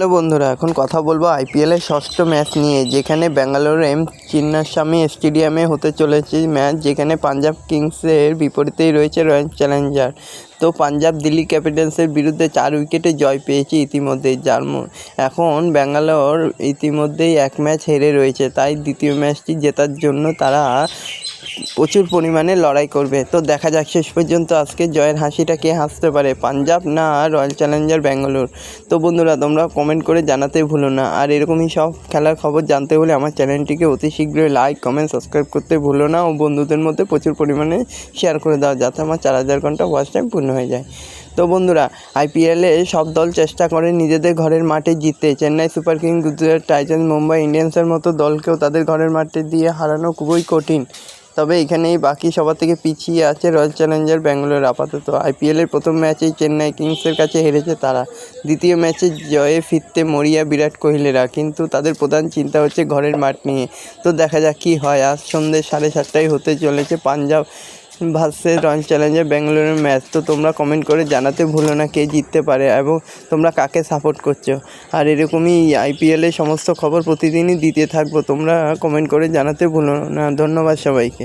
Hello বন্ধুরা, এখন কথা বলব আইপিএলের ষষ্ঠ ম্যাচ নিয়ে, যেখানে ব্যাঙ্গালোর এম চিন্নাস্বামী স্টেডিয়ামে হতে চলেছে ম্যাচ, যেখানে পাঞ্জাব কিংসের বিপরীতেই রয়েছে রয়্যাল চ্যালেঞ্জার। তো পাঞ্জাব দিল্লি ক্যাপিটালসের বিরুদ্ধে চার উইকেটে জয় পেয়েছে ইতিমধ্যেই যার এখন ব্যাঙ্গালোর ইতিমধ্যেই এক ম্যাচ হেরে রয়েছে, তাই দ্বিতীয় ম্যাচটি জেতার জন্য তারা প্রচুর পরিমাণে লড়াই করবে। তো দেখা যাক শেষ পর্যন্ত আজকে জয়ের হাসিটা কে হাসতে পারে, পাঞ্জাব না রয়্যাল চ্যালেঞ্জার ব্যাঙ্গালোর? তো বন্ধুরা, তোমরা কমেন্ট করে জানাতে ভুলো না। আর এরকমই সব খেলার খবর জানতে হলে আমার চ্যানেলটিকে অতি শীঘ্রই লাইক কমেন্ট সাবস্ক্রাইব করতে ভুলো না ও বন্ধুদের মধ্যে প্রচুর পরিমাণে শেয়ার করে দাও যাতে আমার চার হাজার ঘণ্টা ওয়াচ টাইম পূর্ণ হয়ে যায়। তো বন্ধুরা আইপিএলে সব দল চেষ্টা করে নিজেদের ঘরের মাঠে জিততে Chennai super king Gujarat titans, Mumbai ইন্ডিয়ান্সের মতো দলকেও তাদের ঘরের মাঠে দিয়ে হারানো খুবই কঠিন। তবে এখানেই বাকি সবার থেকে পিছিয়ে আছে রয়্যাল চ্যালেঞ্জার ব্যাঙ্গালোর। আপাতত আইপিএলের প্রথম ম্যাচেই চেন্নাই কিংসের কাছে হেরেছে তারা। দ্বিতীয় ম্যাচে জয়ে ফিরতে মরিয়া বিরাট কোহলিরা, কিন্তু তাদের প্রধান চিন্তা হচ্ছে ঘরের মাঠ নিয়ে। তো দেখা যাক কী হয়। আজ সন্ধ্যে সাড়ে সাতটায় হতে চলেছে পাঞ্জাব ভার্সেস রয়্যাল চ্যালেঞ্জার ব্যাঙ্গালোরের ম্যাচ তো তোমরা কমেন্ট করে জানাতে ভুলো না কে জিততে পারে এবং তোমরা কাকে সাপোর্ট করছ। আর এরকমই আইপিএলের সমস্ত খবর প্রতিদিনই দিতে থাকব। তোমরা কমেন্ট করে জানাতে ভুলো না। ধন্যবাদ সবাইকে।